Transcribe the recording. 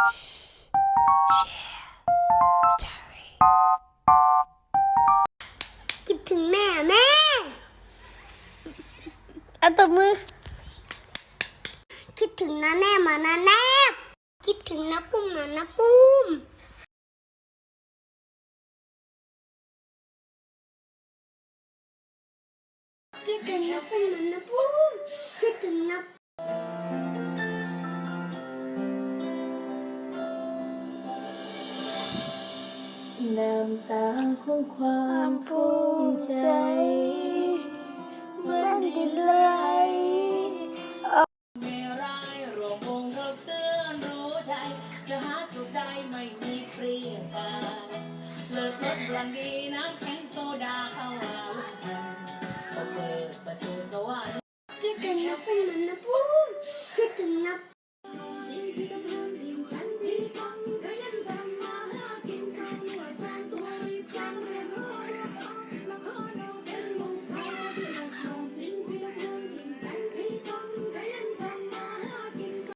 คิดถึงแม่แม่เอาตบมือ คิดถึงนะแน่มานะแนบคิดถึงนะปุ้มมานะปุ้มคิดถึงนะปุ้มมานะปุ้ม น้ำตาของความภูมิใจเหมือนดินไหลไม่ร้ายรวมวงก็เตือนรู้ใจ จะหาสุขได้ไม่มีเปลี่ยนไปเลิกลดพลังดีน้ำแข็งโซดาเข้ามาลุกทันเปิดประตูสวรรค์คิดถึงนะปุ้มมา